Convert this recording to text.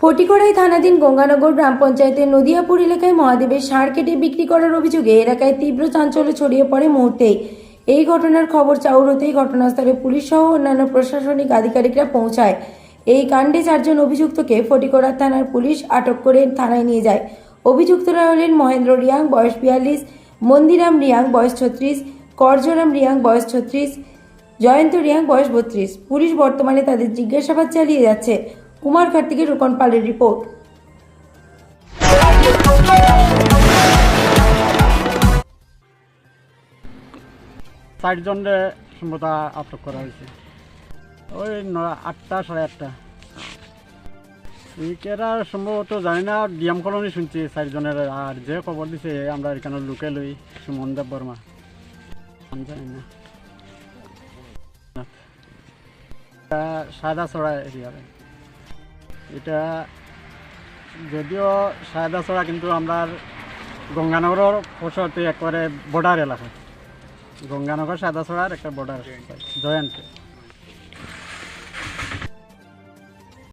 ফটিকড়াই থানাধীন গঙ্গানগর গ্রাম পঞ্চায়েতের নদিয়াপুর এলাকায় মহাদেবের ষাঁড় কেটে বিক্রি করার অভিযোগে এলাকায় তীব্র চাঞ্চল্য ছড়িয়ে পড়ে মুহূর্তেই। এই ঘটনার খবর চাউর হতেই ঘটনাস্থলে পুলিশ সহ অন্যান্য প্রশাসনিক আধিকারিকরা পৌঁছায়। এই কাণ্ডে চারজন অভিযুক্তকে ফটিকড়া থানার পুলিশ আটক করে থানায় নিয়ে যায়। অভিযুক্তরা হলেন মহেন্দ্র রিয়াং, বয়স বিয়াল্লিশ, মন্দিরাম রিয়াং, বয়স ছত্রিশ, করজরাম রিয়াং, বয়স ছত্রিশ, জয়ন্ত রিয়াং, বয়স বত্রিশ। পুলিশ বর্তমানে তাদের জিজ্ঞাসাবাদ চালিয়ে যাচ্ছে। কুমারঘাট থেকে রোকন পালের রিপোর্ট। চারজনে সম্ভবত আটক করা হয়েছে। ওই আটটা, সাড়ে আটটা। এরা সম্ভবত জানি না, ডিএম কলোনি শুনছি চারজনের আর যে খবর দিছে আমরা এখানে লোকে লই সুমন দেব বর্মা। জানি না। সায়দা ছড়া এরিয়ারে। এটা যদিও সায়দা ছড়া কিন্তু আমরা গঙ্গানগরের পশতে একবারে বর্ডার এলাকা। গঙ্গানগর সাদাছড়ার একটা বর্ডার জয়েন্ট